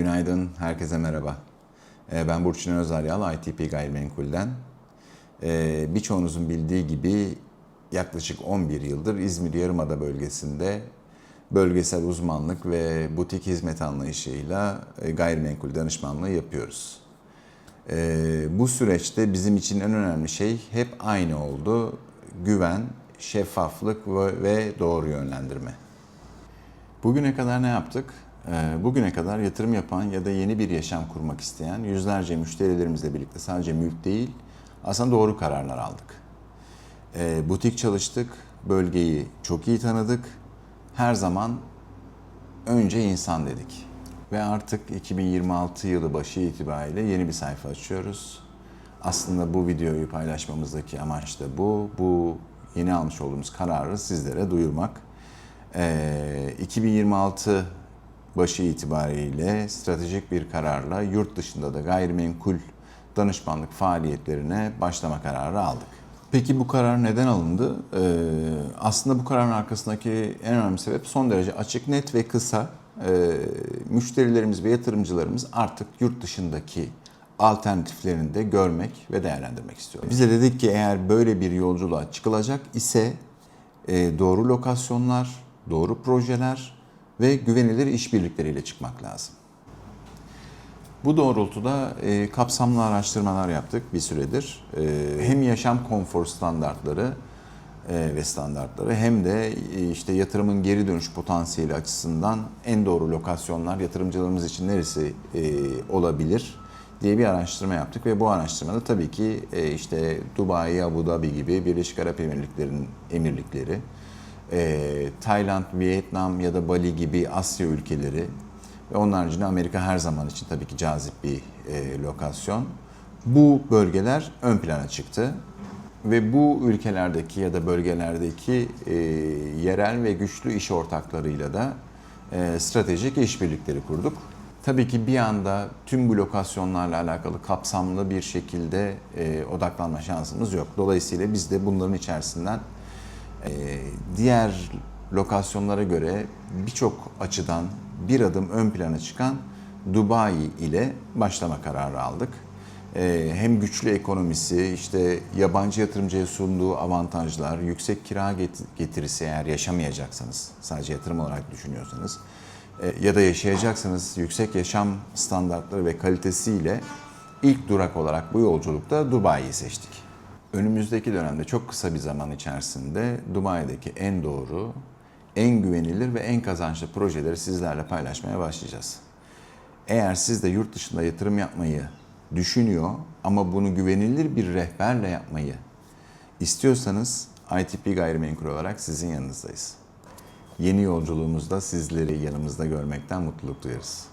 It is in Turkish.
Günaydın, herkese merhaba. Ee, Ben Burçin Özaryal, ITP Gayrimenkul'den. Ee, Birçoğunuzun bildiği gibi yaklaşık 11 yıldır İzmir Yarımada bölgesinde bölgesel uzmanlık ve butik hizmet anlayışıyla e, gayrimenkul danışmanlığı yapıyoruz. Ee, Bu süreçte bizim için en önemli şey hep aynı oldu. Güven, şeffaflık ve- ve doğru yönlendirme. Bugüne kadar ne yaptık? Ee, Bugüne kadar yatırım yapan ya da yeni bir yaşam kurmak isteyen yüzlerce müşterilerimizle birlikte sadece mülk değil, aslında doğru kararlar aldık. Ee, Butik çalıştık, bölgeyi çok iyi tanıdık. Her zaman önce insan dedik. Ve artık 2026 yılı başı itibariyle yeni bir sayfa açıyoruz. Aslında bu videoyu paylaşmamızdaki amaç da bu. Bu yeni almış olduğumuz kararı sizlere duyurmak. Ee, 2026 başı itibariyle stratejik bir kararla yurt dışında da gayrimenkul danışmanlık faaliyetlerine başlama kararı aldık. Peki bu karar neden alındı? Ee, aslında bu kararın arkasındaki en önemli sebep son derece açık, net ve kısa. Ee, müşterilerimiz ve yatırımcılarımız artık yurt dışındaki alternatiflerini de görmek ve değerlendirmek istiyorlar. Biz de dedik ki eğer böyle bir yolculuğa çıkılacak ise e, doğru lokasyonlar, doğru projeler ve güvenilir işbirlikleriyle çıkmak lazım. Bu doğrultuda e, kapsamlı araştırmalar yaptık bir süredir. E, hem yaşam konfor standartları e, ve standartları hem de e, işte yatırımın geri dönüş potansiyeli açısından en doğru lokasyonlar yatırımcılarımız için neresi e, olabilir diye bir araştırma yaptık ve bu araştırmada tabii ki e, işte Dubai, Abu Dhabi gibi Birleşik Arap Emirlikleri'nin emirlikleri, e, Tayland, Vietnam ya da Bali gibi Asya ülkeleri ve onun haricinde Amerika her zaman için tabii ki cazip bir e, lokasyon. Bu bölgeler ön plana çıktı ve bu ülkelerdeki ya da bölgelerdeki e, yerel ve güçlü iş ortaklarıyla da e, stratejik işbirlikleri kurduk. Tabii ki bir anda tüm bu lokasyonlarla alakalı kapsamlı bir şekilde e, odaklanma şansımız yok. Dolayısıyla biz de bunların içerisinden diğer lokasyonlara göre birçok açıdan bir adım ön plana çıkan Dubai ile başlama kararı aldık. E, hem güçlü ekonomisi, işte yabancı yatırımcıya sunduğu avantajlar, yüksek kira get- getirisi eğer yaşamayacaksanız, sadece yatırım olarak düşünüyorsanız e, ya da yaşayacaksanız yüksek yaşam standartları ve kalitesiyle ilk durak olarak bu yolculukta Dubai'yi seçtik. Önümüzdeki dönemde çok kısa bir zaman içerisinde Dubai'deki en doğru, en güvenilir ve en kazançlı projeleri sizlerle paylaşmaya başlayacağız. Eğer siz de yurt dışında yatırım yapmayı düşünüyor ama bunu güvenilir bir rehberle yapmayı istiyorsanız ITP Gayrimenkul olarak sizin yanınızdayız. Yeni yolculuğumuzda sizleri yanımızda görmekten mutluluk duyarız.